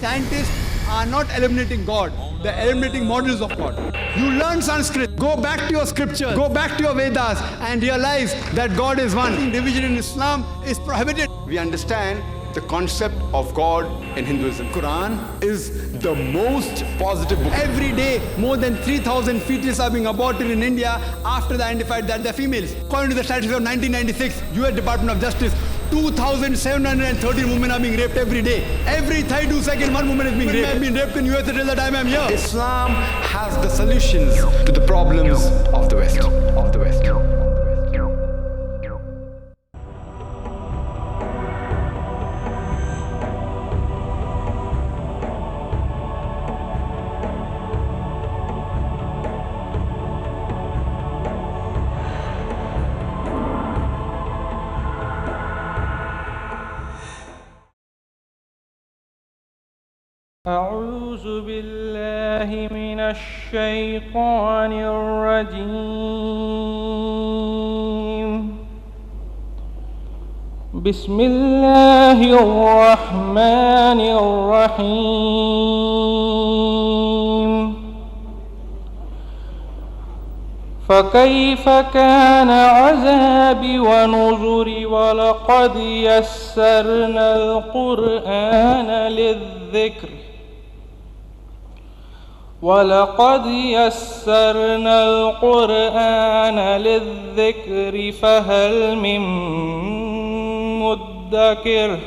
Scientists are not eliminating God, they're eliminating models of God. You learn Sanskrit, go back to your scriptures, go back to your Vedas, and realize that God is one. Division in Islam is prohibited. We understand the concept of God in Hinduism. Quran is the most positive book. Every day, more than 3,000 fetuses are being aborted in India after they identified that they're females. According to the statistics of 1996, US Department of Justice, 2,713 women are being raped every day. Every 32 seconds, one woman is being raped. I've been raped in US till the time I'm here. Islam has the solutions to the problems of the West. أعوذ بالله من الشيطان الرجيم. بسم الله الرحمن الرحيم. فكيف كان عذابي ونذري ولقد يسرنا القرآن للذكر ولقد يسرنا القرآن للذكر فهل من مدكر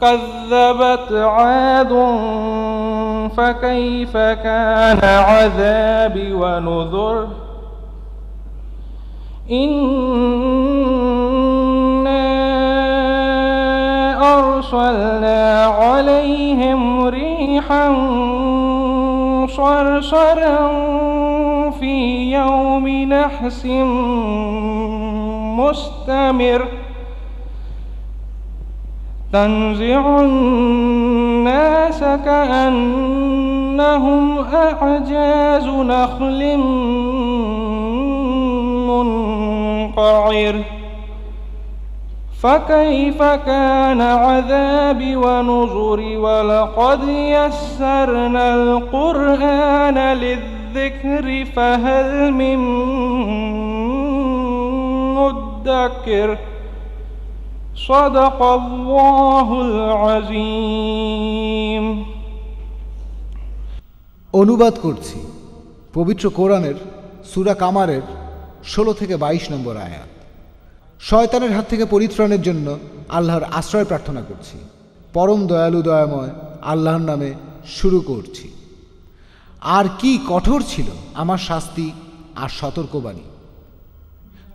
كذبت عاد فكيف كان عذابي ونذر أرسلنا عليهم ريحا صرصرا في يوم نحس مستمر. تنزع الناس كأنهم أعجاز نخل منقعر. فكيف كان عذابي ونذري ولقد يسرنا القرآن للذكر فهل من مدكر صدق الله العظيم অনুবাদ করছি পবিত্র কোরআনের সুরা কামারের ষোলো থেকে বাইশ নম্বর আয়াত শয়তানের হাত থেকে পরিত্রাণের জন্য আল্লাহর আশ্রয় প্রার্থনা করছি। পরম দয়ালু দয়াময় আল্লাহর নামে শুরু করছি। আর কি কঠোর ছিল আমার শাস্তি আর সতর্কবাণী।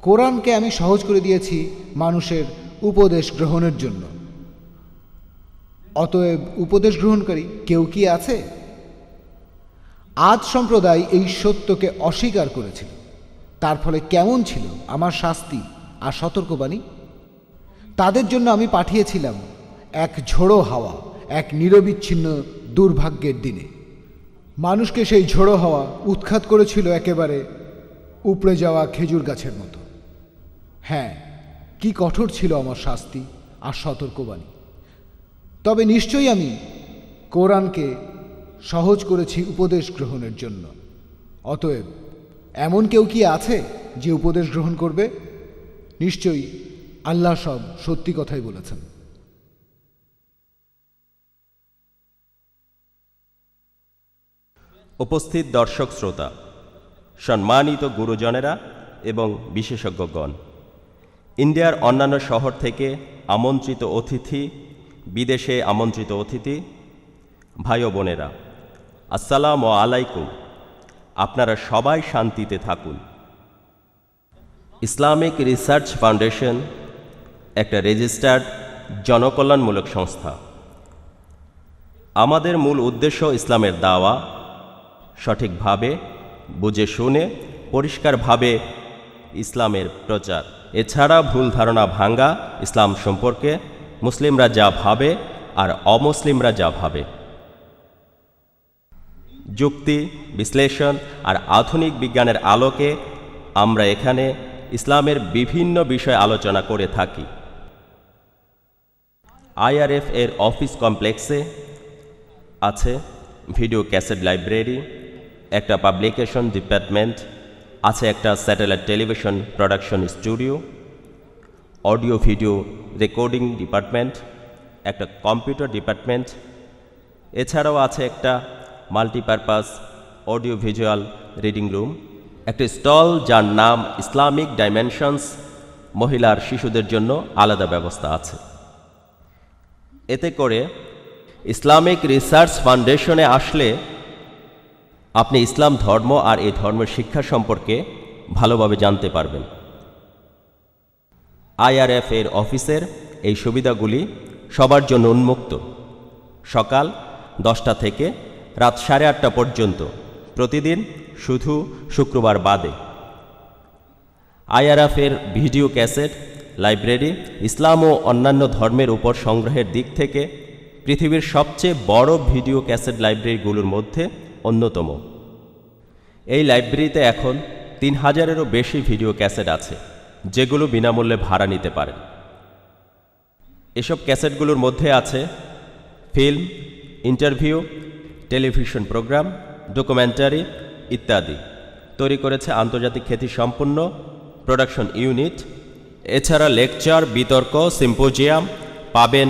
কোরআনকে আমি সহজ করে দিয়েছি মানুষের উপদেশ গ্রহণের জন্য। অতএব উপদেশ গ্রহণকারী কেউ কি আছে? আজ সম্প্রদায় এই সত্যকে অস্বীকার করেছিল। তার ফলে কেমন ছিল আমার শাস্তি আর সতর্কবাণী। তাদের জন্য আমি পাঠিয়েছিলাম এক ঝোড়ো হাওয়া, এক নিরবিচ্ছিন্ন দুর্ভাগ্যের দিনে। মানুষকে সেই ঝোড়ো হাওয়া উৎখাত করেছিল একেবারে উপড়ে যাওয়া খেজুর গাছের মতো। হ্যাঁ কি কঠোর ছিল আমার শাস্তি আর সতর্কবাণী। তবে নিশ্চয়ই আমি কোরআনকে সহজ করেছি উপদেশ গ্রহণের জন্য। অতএব এমন কেউ কি আছে যে উপদেশ গ্রহণ করবে? নিশ্চয়ই আল্লাহ সব সত্যি কথাই বলেছেন। উপস্থিত দর্শক শ্রোতা, সম্মানিত গুরুজনেরা এবং বিশেষজ্ঞগণ, ইন্ডিয়ার অন্যান্য শহর থেকে আমন্ত্রিত অতিথি, বিদেশে আমন্ত্রিত অতিথি, ভাই বোনেরা, আসসালামু আলাইকুম। আপনারা সবাই শান্তিতে থাকুন। ইসলামিক রিসার্চ ফাউন্ডেশন, একটা রেজিস্টার্ড জনকল্যাণমূলক সংস্থা। আমাদের মূল উদ্দেশ্য ইসলামের দাওয়া, সঠিকভাবে বুঝে শুনে পরিষ্কারভাবে ইসলামের প্রচার। এছাড়া ভুল ধারণা ভাঙ্গা ইসলাম সম্পর্কে মুসলিমরা যা ভাবে আর অমুসলিমরা যা ভাবে। যুক্তি, বিশ্লেষণ আর আধুনিক বিজ্ঞানের আলোকে আমরা এখানে ইসলামের বিভিন্ন বিষয় আলোচনা করে থাকি। আইআরএফ এর অফিস কমপ্লেক্সে আছে ভিডিও ক্যাসেট লাইব্রেরি, একটা পাবলিকেশন ডিপার্টমেন্ট, আছে একটা satellite television production studio, audio video recording department, একটা কম্পিউটার ডিপার্টমেন্ট, এছাড়াও আছে একটা multipurpose audio visual reading room. একটি স্টল যার নাম ইসলামিক ডাইমেনশনস মহিলার শিশুদের জন্য আলাদা ব্যবস্থা আছে। এতে করে ইসলামিক রিসার্চ ফাউন্ডেশনে আসলে আপনি ইসলাম ধর্ম আর এই ধর্মের শিক্ষা সম্পর্কে ভালোভাবে জানতে পারবেন। আইআরএফ এর অফিসের এই সুবিধাগুলি সবার জন্য উন্মুক্ত। সকাল দশটা থেকে রাত সাড়ে আটটা পর্যন্ত। প্রতিদিন শুধু শুক্রবার বাদে। আইআরএফ এর ভিডিও ক্যাসেট, লাইব্রেরি, ইসলাম ও অন্যান্য ধর্মের উপর সংগ্রহের দিক থেকে পৃথিবীর সবচেয়ে বড় ভিডিও ক্যাসেট লাইব্রেরিগুলোর মধ্যে অন্যতম। এই লাইব্রেরিতে এখন তিন হাজারেরও বেশি ভিডিও ক্যাসেট আছে, যেগুলো বিনামূল্যে ভাড়া নিতে পারেন। এসব ক্যাসেটগুলোর মধ্যে আছে film, interview, television program, documentary ইত্যাদি। তৈরি করেছে আন্তর্জাতিক খ্যাতিসম্পন্ন প্রোডাকশন ইউনিট এছাড়া লেকচার বিতর্ক সিম্পোজিয়াম পাবেন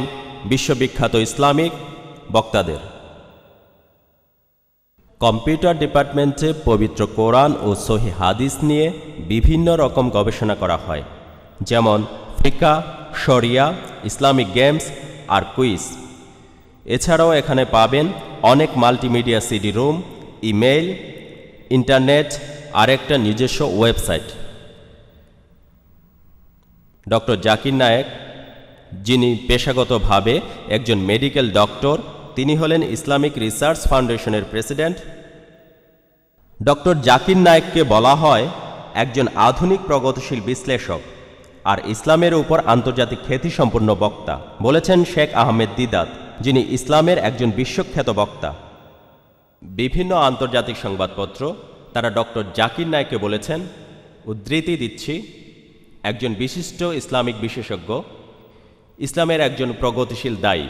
বিশ্ববিখ্যাত ইসলামিক বক্তাদের। কম্পিউটার ডিপার্টমেন্টে পবিত্র কোরআন ও সহি হাদিস নিয়ে বিভিন্ন রকম গবেষণা করা হয়, যেমন ফিকা, শরিয়া, ইসলামিক গেমস আর কুইজ। এছাড়াও এখানে পাবেন অনেক multimedia CD room, email internet আর একটা নিজস্ব ওয়েবসাইট। ডক্টর জাকির নায়েক, যিনি পেশাগতভাবে একজন মেডিকেল ডক্টর, তিনি হলেন ইসলামিক রিসার্চ ফাউন্ডেশনের প্রেসিডেন্ট। ডক্টর জাকির নায়েককে বলা হয় একজন আধুনিক প্রগতিশীল বিশ্লেষক আর ইসলামের উপর আন্তর্জাতিক খ্যাতিসম্পন্ন বক্তা, বলেছেন শেখ আহমেদ দিদাত, যিনি ইসলামের একজন বিশ্বখ্যাত বক্তা। বিভিন্ন আন্তর্জাতিক সংবাদপত্র, তারা ডক্টর জাকির নায়েককে বলেছেন, উদ্ধৃতি দিচ্ছি একজন বিশিষ্ট ইসলামিক বিশেষজ্ঞ, ইসলামের একজন প্রগতিশীল দায়ী।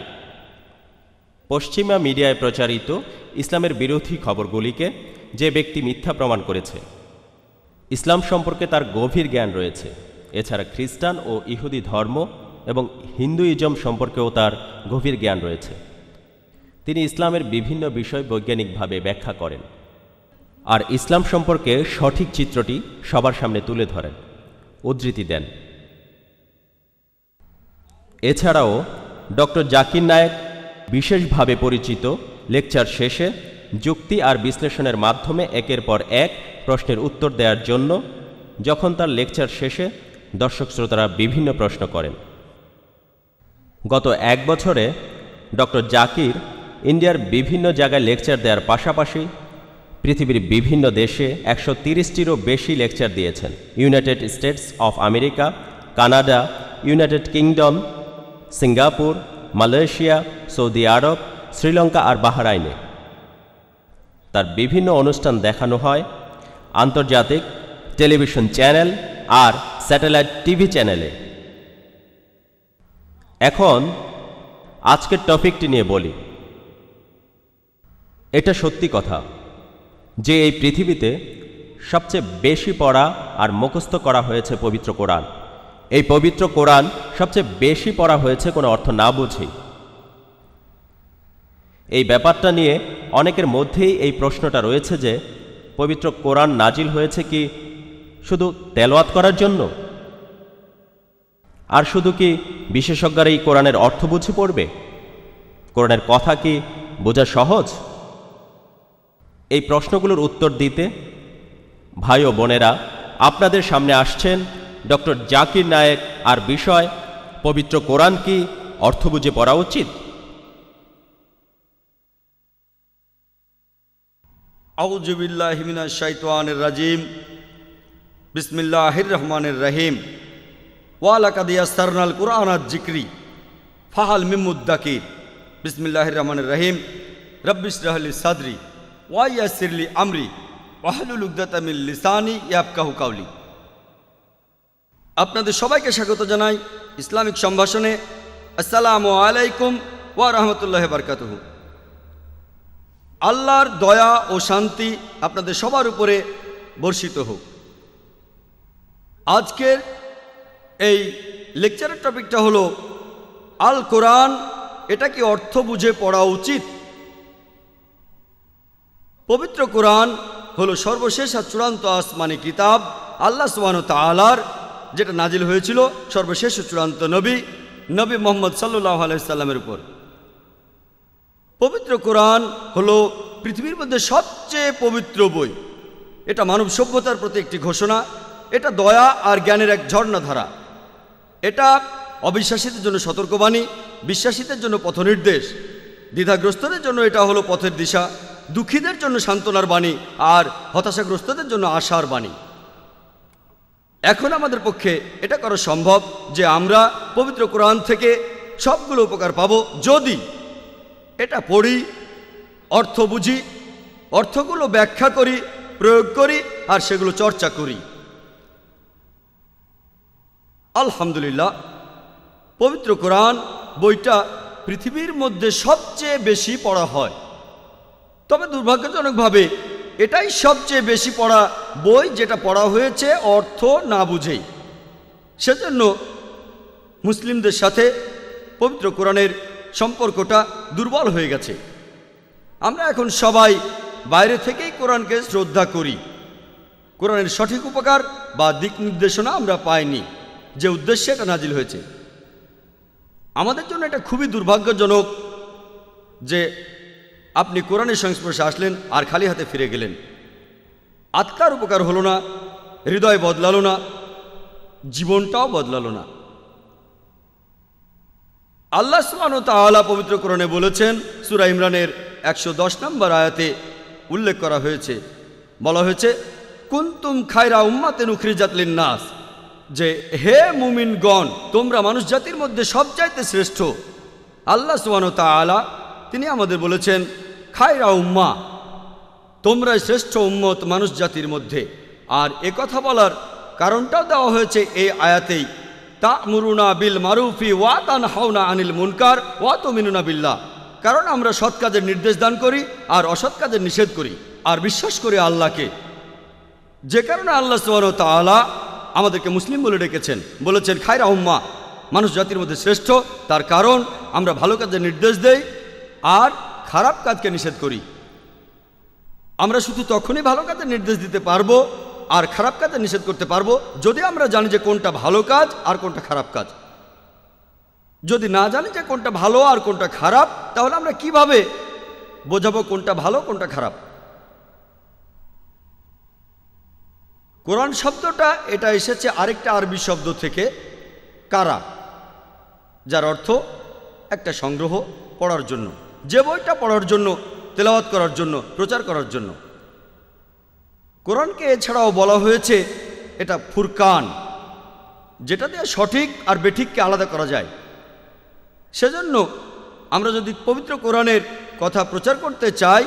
পশ্চিমা মিডিয়ায় প্রচারিত ইসলামের বিরোধী খবরগুলিকে যে ব্যক্তি মিথ্যা প্রমাণ করেছে, ইসলাম সম্পর্কে তার গভীর জ্ঞান রয়েছে। এছাড়া খ্রিস্টান ও ইহুদি ধর্ম এবং হিন্দুইজম সম্পর্কেও তার গভীর জ্ঞান রয়েছে। তিনি ইসলামের বিভিন্ন বিষয় বৈজ্ঞানিকভাবে ব্যাখ্যা করেন। আর ইসলাম সম্পর্কে সঠিক চিত্রটি সবার সামনে তুলে ধরেন। উদ্ধৃতি দেন। এছাড়াও, ডক্টর জাকির নায়েক বিশেষভাবে পরিচিত লেকচার শেষে যুক্তি আর বিশ্লেষণের মাধ্যমে একের পর এক প্রশ্নের উত্তর দেওয়ার জন্য যখন তার লেকচার শেষে দর্শক শ্রোতারা বিভিন্ন প্রশ্ন করেন। গত এক বছরে ডক্টর জাকির ইন্ডিয়ার বিভিন্ন জায়গায় লেকচার দেওয়ার পাশাপাশি পৃথিবীর বিভিন্ন দেশে একশো তিরিশটিরও বেশি লেকচার দিয়েছেন। United States of America, Canada, United Kingdom, Singapore, Malaysia, Saudi আরব, শ্রীলঙ্কা আর বাহরাইনে। তার বিভিন্ন অনুষ্ঠান দেখানো হয় আন্তর্জাতিক টেলিভিশন চ্যানেল আর স্যাটেলাইট টিভি চ্যানেলে। এখন আজকের টপিকটি নিয়ে বলি। এটা সত্যি কথা যে এই পৃথিবীতে সবচেয়ে বেশি পড়া আর মুখস্থ করা হয়েছে পবিত্র কোরআন। এই পবিত্র কোরআন সবচেয়ে বেশি পড়া হয়েছে কোনো অর্থ না বুঝি। এই ব্যাপারটা নিয়ে অনেকের মধ্যেই এই প্রশ্নটা রয়েছে যে, পবিত্র কোরআন নাজিল হয়েছে কি শুধু তেলোয়াত করার জন্য? আর শুধু কি বিশেষজ্ঞরা এই কোরআনের অর্থ বুঝে পড়বে? কোরআনের কথা কি বোঝা সহজ? এই প্রশ্নগুলোর উত্তর দিতে ভাই ও বোনেরা, আপনাদের সামনে আসছেন ডক্টর জাকির নায়েক। আর বিষয়, পবিত্র কোরআন কি? অর্থ বুঝে পড়া উচিত? আউজুবিল্লাহিমিনা শাইতানির রাজিম। বিসমিল্লাহির রহমানির রহিম। ওয়ালাকাদ ইয়াসসারনাল কুরআনাত জিক্রি ফাহাল মিমুদ্দাকির। বিসমিল্লাহির রহমানির রহিম। রব্বিশ রাহলি সাদরি। ওয়াইয়াসিরলি আমরি ওয়াহলুল উকদাতা মিন লিসানি ইয়াফকাহু কাউলি আপনাদের সবাইকে স্বাগত জানাই ইসলামিক সম্ভাষণে। আসসালামু আলাইকুম ওয়া রহমতুল্লাহ বারকাতুহু। আল্লাহর দয়া ও শান্তি আপনাদের সবার উপরে বর্ষিত হোক। আজকের এই লেকচারের টপিকটা হলো, আল কোরআন, এটা কি অর্থ বুঝে পড়া উচিত? পবিত্র কোরআন হলো সর্বশেষ আর চূড়ান্ত আসমানি কিতাব, আল্লাহ সুবাহ তালার যেটা নাজিল হয়েছিল সর্বশেষ চূড়ান্ত নবী নবী মোহাম্মদ সাল্লাহ আলাইসাল্লামের উপর। পবিত্র কোরআন হলো পৃথিবীর মধ্যে সবচেয়ে পবিত্র বই। এটা মানব সভ্যতার প্রতি একটি ঘোষণা, এটা দয়া আর জ্ঞানের এক ঝর্ণাধারা। এটা অবিশ্বাসীদের জন্য সতর্কবাণী, বিশ্বাসীদের জন্য পথনির্দেশ, দ্বিধাগ্রস্তদের জন্য এটা হলো পথের দিশা। দুঃখীদের জন্য সান্ত্বনার বাণী আর হতাশাগ্রস্তদের জন্য আশার বাণী। এখন আমাদের পক্ষে এটা করা সম্ভব যে আমরা পবিত্র কোরআন থেকে সবগুলো উপকার পাবো যদি এটা পড়ি, অর্থ বুঝি, অর্থগুলো ব্যাখ্যা করি, প্রয়োগ করি আর সেগুলো চর্চা করি। আলহামদুলিল্লাহ, পবিত্র কোরআন বইটা পৃথিবীর মধ্যে সবচেয়ে বেশি পড়া হয়। তবে দুর্ভাগ্যজনকভাবে এটাই সবচেয়ে বেশি পড়া বই যেটা পড়া হয়েছে অর্থ না বুঝেই। সেজন্য মুসলিমদের সাথে পবিত্র কোরআনের সম্পর্কটা দুর্বল হয়ে গেছে। আমরা এখন সবাই বাইরে থেকেই কোরআনকে শ্রদ্ধা করি। কোরআনের সঠিক উপকার বা দিক নির্দেশনা আমরা পাইনি, যে উদ্দেশ্যে এটা নাজিল হয়েছে। আমাদের জন্য এটা খুবই দুর্ভাগ্যজনক যে আপনি কোরআনের সংস্পর্শে আসলেন আর খালি হাতে ফিরে গেলেন। আত্মার উপকার হলো না, হৃদয় বদলালো না, জীবনটাও বদলালো না। আল্লাহ সুবহান তাআলা পবিত্র কোরআনে বলেছেন, সুরা ইমরানের একশো দশ নম্বর আয়াতে উল্লেখ করা হয়েছে। বলা হয়েছে, কুন্তুম খায়রা উম্মাতেন উখরিজাত নাস যে, হে মুমিনগণ, তোমরা মানুষ জাতির মধ্যে সবচাইতে শ্রেষ্ঠ। আল্লাহ সুবহান তাআলা তিনি আমাদের বলেছেন, খায়রা উম্মা, তোমরা শ্রেষ্ঠ উম্মত মানুষ জাতির মধ্যে। আর এ কথা বলার কারণটাও দেওয়া হয়েছে এই আয়াতেই তা মুরুনা বিল মারুফি ওয়া তান হাওনা আনিল মুনকার ওয়া তো মিনুনা বিল্লাহ। কারণ আমরা সৎ কাজের নির্দেশ দান করি আর অসৎ কাজের নিষেধ করি আর বিশ্বাস করি আল্লাহকে। যে কারণে আল্লাহ সুবহানাহু ওয়া তাআলা আমাদেরকে মুসলিম বলে ডেকেছেন। বলেছেন, খায়রা উম্মা, মানুষ জাতির মধ্যে শ্রেষ্ঠ, তার কারণ আমরা ভালো কাজের নির্দেশ দেই আর খারাপ কাজকে নিষেধ করি। আমরা শুধু তখনই ভালো কাজের নির্দেশ দিতে পারব আর খারাপ কাজে নিষেধ করতে পারব যদি আমরা জানি যে কোনটা ভালো কাজ আর কোনটা খারাপ কাজ। যদি না জানি যে কোনটা ভালো আর কোনটা খারাপ, তাহলে আমরা কীভাবে বোঝাবো কোনটা ভালো, কোনটা খারাপ? কোরআন শব্দটা, এটা এসেছে আরেকটা আরবি শব্দ থেকে কারা, যার অর্থ একটা সংগ্রহ পড়ার জন্য। যে বইটা পড়ার জন্য, তেলাওয়াত করার জন্য, প্রচার করার জন্য। কোরআনকে এছাড়াও বলা হয়েছে, এটা ফুরকান, যেটা দিয়ে সঠিক আর বেঠিককে আলাদা করা যায়। সেজন্য আমরা যদি পবিত্র কোরআনের কথা প্রচার করতে চাই,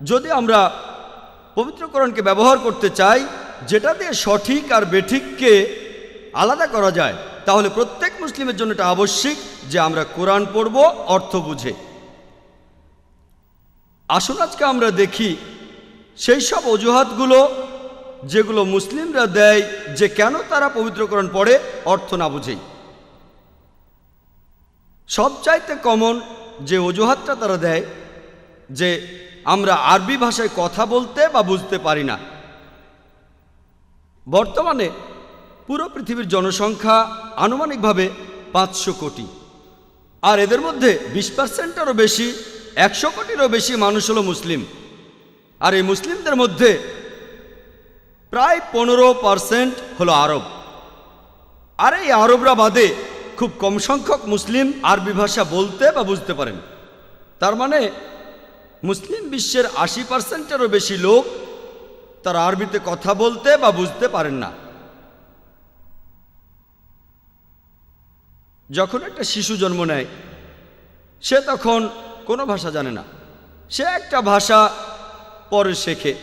যদি আমরা পবিত্র কোরআনকে ব্যবহার করতে চাই, যেটা দিয়ে সঠিক আর বেঠিককে আলাদা করা যায়, তাহলে প্রত্যেক মুসলিমের জন্য এটা আবশ্যিক যে আমরা কোরআন পড়ব অর্থ বুঝে। আসুন আজকে আমরা দেখি সেই সব অজুহাতগুলো যেগুলো মুসলিমরা দেয় যে কেন তারা পবিত্রকরণ পড়ে, অর্থ না বুঝেই। সবচাইতে কমন যে অজুহাতটা তারা দেয় যে আমরা আরবি ভাষায় কথা বলতে বা বুঝতে পারি না। বর্তমানে পুরো পৃথিবীর জনসংখ্যা আনুমানিকভাবে পাঁচশো কোটি। আর এদের মধ্যে বিশ পার্সেন্টেরও বেশি একশো কোটিরও বেশি মানুষ হলো মুসলিম। আর এই মুসলিমদের মধ্যে প্রায় পনেরো পার্সেন্ট হলো আরব। আর এই আরবরা বাদে খুব কম সংখ্যক মুসলিম আরবি ভাষা বলতে বা বুঝতে পারেন। তার মানে মুসলিম বিশ্বের আশি পার্সেন্টেরও বেশি লোক তারা আরবিতে কথা বলতে বা বুঝতে পারেন না। যখন একটা শিশু জন্ম নেয়, সে তখন কোনো ভাষা জানে না। সে একটা ভাষা পরে শেখে,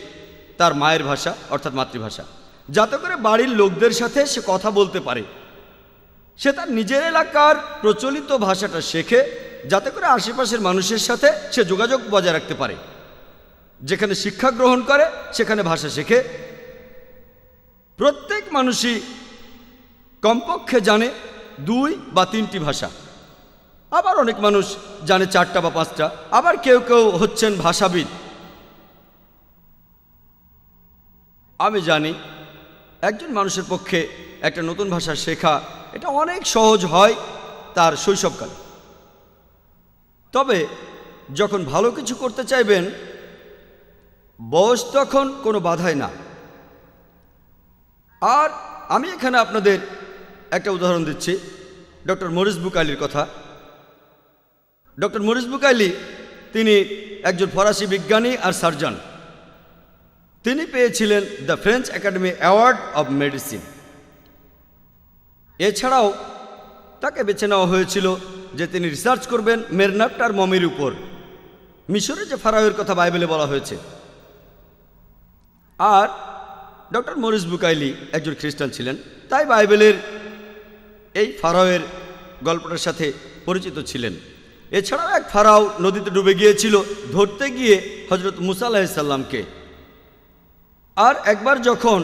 তার মায়ের ভাষা, অর্থাৎ মাতৃভাষা। যাতে করে বাড়ির লোকদের সাথে সে কথা বলতে পারে। সে তার নিজের এলাকার প্রচলিত ভাষাটা শেখে, যাতে করে আশেপাশের মানুষের সাথে সে যোগাযোগ বজায় রাখতে পারে। যেখানে শিক্ষা গ্রহণ করে, সেখানে ভাষা শেখে। প্রত্যেক মানুষই কমপক্ষে জানে দুই বা তিনটি ভাষা। আবার অনেক মানুষ জানে চারটা বা পাঁচটা, আবার কেউ কেউ হচ্ছেন ভাষাবিদ। আমি জানি একজন মানুষের পক্ষে একটা নতুন ভাষা শেখা, এটা অনেক সহজ হয় তার শৈশবকালে। তবে যখন ভালো কিছু করতে চাইবেন, বয়স তখন কোনো বাধাই না। আর আমি এখানে আপনাদের একটা উদাহরণ দিচ্ছি, ডক্টর মরিস বুকাইলির কথা। ডক্টর মরিস বুকাইলি, তিনি একজন ফরাসি বিজ্ঞানী আর সার্জন। তিনি পেয়েছিলেন the French academy award of medicine. এছাড়াও তাকে বেছে নেওয়া হয়েছিল যে তিনি রিসার্চ করবেন মেরনাপ্টার মমির উপর, মিশরে যে ফারাওয়ের কথা বাইবেলে বলা হয়েছে। আর ডক্টর মরিস বুকাইলি একজন খ্রিস্টান ছিলেন, তাই বাইবেলের এই ফারাওয়ের গল্পটার সাথে পরিচিত ছিলেন। এছাড়াও এক ফারাও নদীতে ডুবে গিয়েছিল, ধরতে গিয়ে হজরত মুসা আলাহিসাল্লামকে আর একবার যখন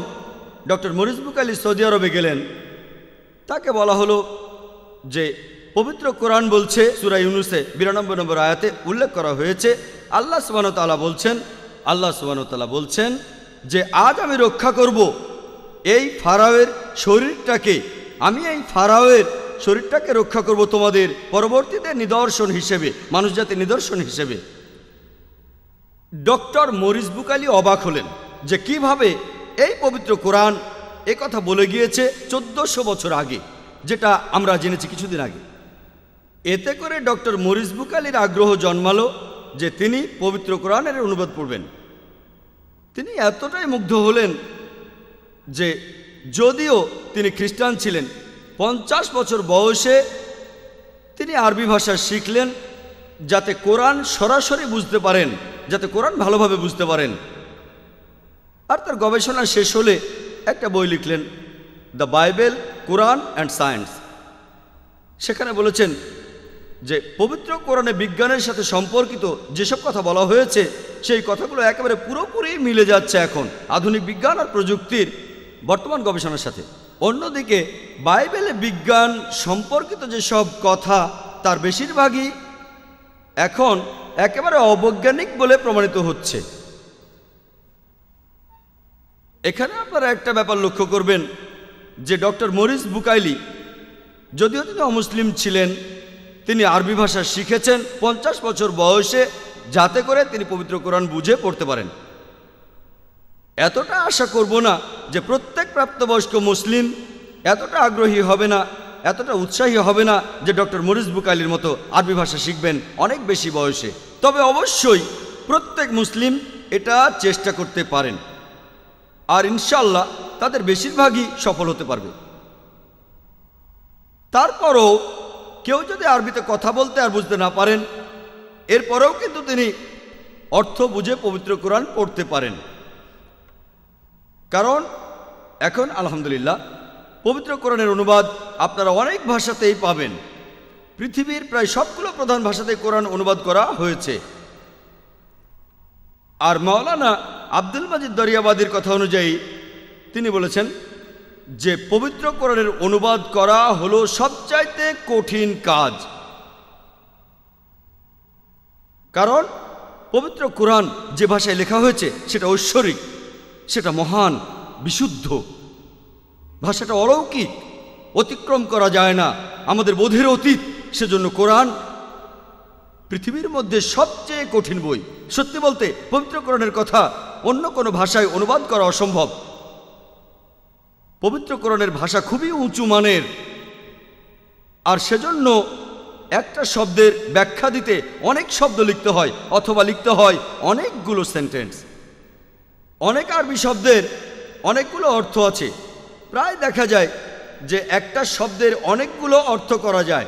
ডক্টর মরিস আলী সৌদি আরবে গেলেন, তাকে বলা হলো যে, পবিত্র কোরআন বলছে, সুরা ইউনুসে বিরানব্বই নম্বর আয়াতে উল্লেখ করা হয়েছে, আল্লাহ সুবানতালা বলছেন, আল্লাহ সুবানতালা বলছেন যে, আজ আমি রক্ষা করব এই ফারাওয়ের শরীরটাকে, আমি এই ফারাওয়ের শরীরটাকে রক্ষা করব তোমাদের পরবর্তীতে নিদর্শন হিসেবে, মানুষ জাতির নিদর্শন হিসেবে। ডক্টর মরিস বুকালি অবাক হলেন যে কীভাবে এই পবিত্র কোরআন কথা বলে গিয়েছে চোদ্দশো বছর আগে, যেটা আমরা জেনেছি কিছুদিন আগে। এতে করে ডক্টর মরিস বুকালির আগ্রহ জন্মালো যে তিনি পবিত্র কোরআনের অনুবাদ পড়বেন। তিনি এতটাই মুগ্ধ হলেন যে যদিও তিনি খ্রিস্টান ছিলেন পঞ্চাশ বছর বয়সে তিনি আরবি ভাষা শিখলেন, যাতে কোরআন সরাসরি বুঝতে পারেন, যাতে কোরআন ভালোভাবে বুঝতে পারেন। আর তার গবেষণা শেষ হলে একটা বই লিখলেন, the Bible, Quran and science. সেখানে বলেছেন যে, পবিত্র কোরআনে বিজ্ঞানের সাথে সম্পর্কিত যেসব কথা বলা হয়েছে, সেই কথাগুলো একেবারে পুরোপুরি মিলে যাচ্ছে এখন আধুনিক বিজ্ঞান আর প্রযুক্তির বর্তমান গবেষণার সাথে। অন্যদিকে বাইবেলে বিজ্ঞান সম্পর্কিত যেসব কথা, তার বেশিরভাগই এখন একেবারে অবৈজ্ঞানিক বলে প্রমাণিত হচ্ছে। এখানে আপনারা একটা ব্যাপার লক্ষ্য করবেন যে ডক্টর মরিস বুকাইলি, যদিও তিনি অমুসলিম ছিলেন, তিনি আরবি ভাষা শিখেছেন, পঞ্চাশ বছর বয়সে যাতে করে তিনি পবিত্র কোরআন বুঝে পড়তে পারেন। এতটা আশা করব না যে প্রত্যেক প্রাপ্তবয়স্ক মুসলিম এতটা আগ্রহী হবে না, এতটা উৎসাহী হবে না যে ডক্টর মরিস বুকালির মতো আরবি ভাষা শিখবেন অনেক বেশি বয়সে। তবে অবশ্যই প্রত্যেক মুসলিম এটা চেষ্টা করতে পারেন। আর ইনশাল্লাহ তাদের বেশিরভাগই সফল হতে পারবে। তারপরও কেউ যদি আরবিতে কথা বলতে আর বুঝতে না পারেন, এরপরেও কিন্তু তিনি অর্থ বুঝে পবিত্র কোরআন পড়তে পারেন। কারণ এখন, আলহামদুলিল্লাহ, পবিত্র কোরআনের অনুবাদ আপনারা অনেক ভাষাতেই পাবেন। পৃথিবীর প্রায় সবগুলো প্রধান ভাষাতে কোরআন অনুবাদ করা হয়েছে। আর মাওলানা আব্দুল মাজিদ দরিয়াবাদীর কথা অনুযায়ী, তিনি বলেছেন যে, পবিত্র কোরআনের অনুবাদ করা হলো সবচাইতে কঠিন কাজ। কারণ, পবিত্র কোরআন যে ভাষায় লেখা হয়েছে, সেটা ঐশ্বরিক। সেটা মহান, বিশুদ্ধ। ভাষাটা অলৌকিক, অতিক্রম করা যায় না। আমাদের বোধের অতীত, সেজন্য কোরআন পৃথিবীর মধ্যে সবচেয়ে কঠিন বই। সত্যি বলতে পবিত্র কোরআনের কথা অন্য কোনো ভাষায় অনুবাদ করা অসম্ভব। পবিত্র কোরআনের ভাষা খুবই উঁচু মানের। আর সেজন্য একটা শব্দের ব্যাখ্যা দিতে অনেক শব্দ লিখতে হয়, অথবা লিখতে হয় অনেকগুলো সেন্টেন্স। অনেক আরবি শব্দের অনেকগুলো অর্থ আছে। প্রায় দেখা যায় যে একটা শব্দের অনেকগুলো অর্থ করা যায়।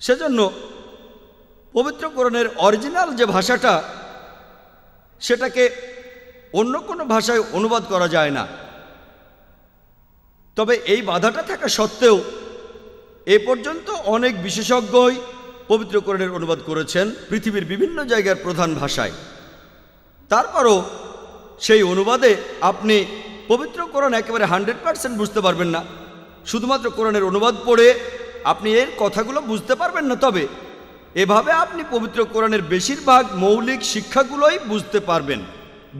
সেজন্য পবিত্র কোরআনের অরিজিনাল যে ভাষাটা, সেটাকে অন্য কোনো ভাষায় অনুবাদ করা যায় না। তবে এই বাধাটা থাকা সত্ত্বেও এ পর্যন্ত অনেক বিশেষজ্ঞই পবিত্র কোরআনের অনুবাদ করেছেন পৃথিবীর বিভিন্ন জায়গার প্রধান ভাষায়। তারপরও সেই অনুবাদে আপনি পবিত্র কোরআন একেবারে হান্ড্রেড পার্সেন্ট বুঝতে পারবেন না। শুধুমাত্র কোরআনের অনুবাদ পড়ে আপনি এর কথাগুলো বুঝতে পারবেন না, তবে এভাবে আপনি পবিত্র কোরআনের বেশিরভাগ মৌলিক শিক্ষাগুলোই বুঝতে পারবেন,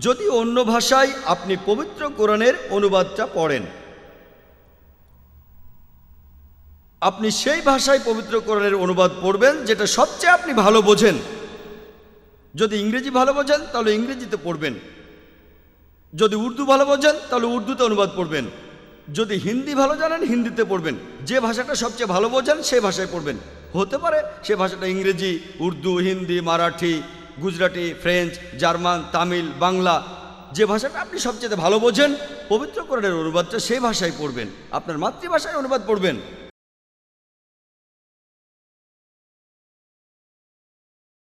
যদি অন্য ভাষায় আপনি পবিত্র কোরআনের অনুবাদটা পড়েন। আপনি সেই ভাষায় পবিত্র কোরআনের অনুবাদ পড়বেন, যেটা সবচেয়ে আপনি ভালো বোঝেন। যদি ইংরেজি ভালো বোঝেন, তাহলে ইংরেজিতে পড়বেন। যদি উর্দু ভালো বোঝেন, তাহলে উর্দুতে অনুবাদ পড়বেন। যদি হিন্দি ভালো জানেন, হিন্দিতে পড়বেন। যে ভাষাটা সবচেয়ে ভালো বোঝেন সেই ভাষায় পড়বেন। হতে পারে সে ভাষাটা ইংরেজি, উর্দু, হিন্দি, মারাঠি, গুজরাটি, ফ্রেঞ্চ, জার্মান, তামিল, বাংলা। যে ভাষাটা আপনি সবচেয়ে ভালো বোঝেন পবিত্র কোরআনের অনুবাদটা সেই ভাষায় পড়বেন। আপনার মাতৃভাষায় অনুবাদ পড়বেন।